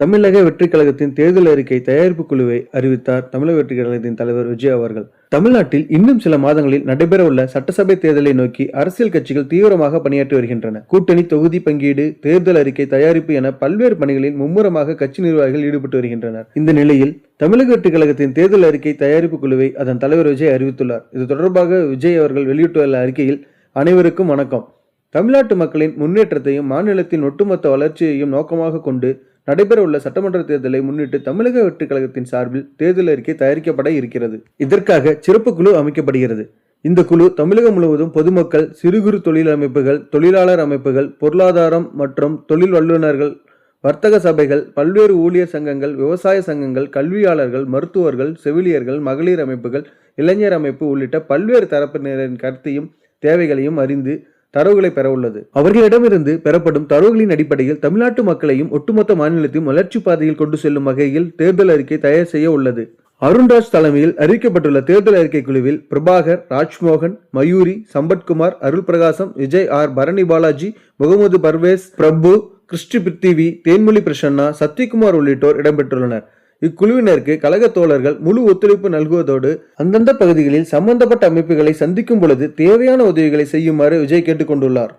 தமிழக வெற்றி கழகத்தின் தேர்தல் அறிக்கை தயாரிப்பு குழுவை அறிவித்தார் தமிழக வெற்றி கழகத்தின் தலைவர் விஜய் அவர்கள். தமிழ்நாட்டில் இன்னும் சில மாதங்களில் நடைபெறவுள்ள சட்டசபை தேர்தலை நோக்கி அரசியல் கட்சிகள் தீவிரமாக பணியாற்றி வருகின்றன. கூட்டணி தொகுதி பங்கீடு தேர்தல் அறிக்கை தயாரிப்பு என பல்வேறு பணிகளில் மும்முரமாக கட்சி நிர்வாகிகள் ஈடுபட்டு வருகின்றனர். இந்த நிலையில் தமிழக வெற்றி கழகத்தின் தேர்தல் அறிக்கை தயாரிப்பு குழுவை அதன் தலைவர் விஜய் அறிவித்துள்ளார். இது தொடர்பாக விஜய் அவர்கள் வெளியிட்டுள்ள அறிக்கையில் அனைவருக்கும் வணக்கம். தமிழ்நாட்டு மக்களின் முன்னேற்றத்தையும் மாநிலத்தின் ஒட்டுமொத்த வளர்ச்சியையும் நோக்கமாக கொண்டு நடைபெறவுள்ள சட்டமன்ற தேர்தலை முன்னிட்டு தமிழக வெற்றிக் கழகத்தின் சார்பில் தேர்தல் அறிக்கை தயாரிக்கப்பட இருக்கிறது. இதற்காக சிறப்பு குழு அமைக்கப்படுகிறது. இந்த குழு தமிழகம் முழுவதும் பொதுமக்கள் சிறு குறு தொழில் அமைப்புகள் தொழிலாளர் அமைப்புகள் பொருளாதாரம் மற்றும் தொழில் வல்லுநர்கள் வர்த்தக சபைகள் பல்வேறு ஊழியர் சங்கங்கள் விவசாய சங்கங்கள் கல்வியாளர்கள் மருத்துவர்கள் செவிலியர்கள் மகளிர் அமைப்புகள் இளைஞர் அமைப்பு உள்ளிட்ட பல்வேறு தரப்பினரின் கருத்தையும் தேவைகளையும் அறிந்து தரவுகளை பெற உள்ளது. அவர்களிடமிருந்து பெறப்படும் தரவுகளின் அடிப்படையில் தமிழ்நாட்டு மக்களையும் ஒட்டுமொத்த மாநிலத்தையும் வளர்ச்சி பாதையில் கொண்டு செல்லும் வகையில் தேர்தல் அறிக்கை தயார் செய்ய உள்ளது. அருண்ராஜ் தலைமையில் அறிவிக்கப்பட்டுள்ள தேர்தல் அறிக்கை குழுவில் பிரபாகர் ராஜ்மோகன் மயூரி சம்பத்குமார் அருள் பிரகாசம் விஜய் ஆர் பரணி பாலாஜி முகமது பர்வேஸ் பிரபு கிறிஸ்டி பிருத்திவி தேன்மொழி பிரசன்னா சத்யகுமார் உள்ளிட்டோர் இடம்பெற்றுள்ளனர். இக்குழுவினருக்கு கழக தோழர்கள் முழு ஒத்துழைப்பு நல்குவதோடு அந்தந்த பகுதிகளில் சம்பந்தப்பட்ட அமைப்புகளை சந்திக்கும் பொழுது தேவையான உதவிகளை செய்யுமாறு விஜய் கேட்டுக்கொண்டுள்ளார்.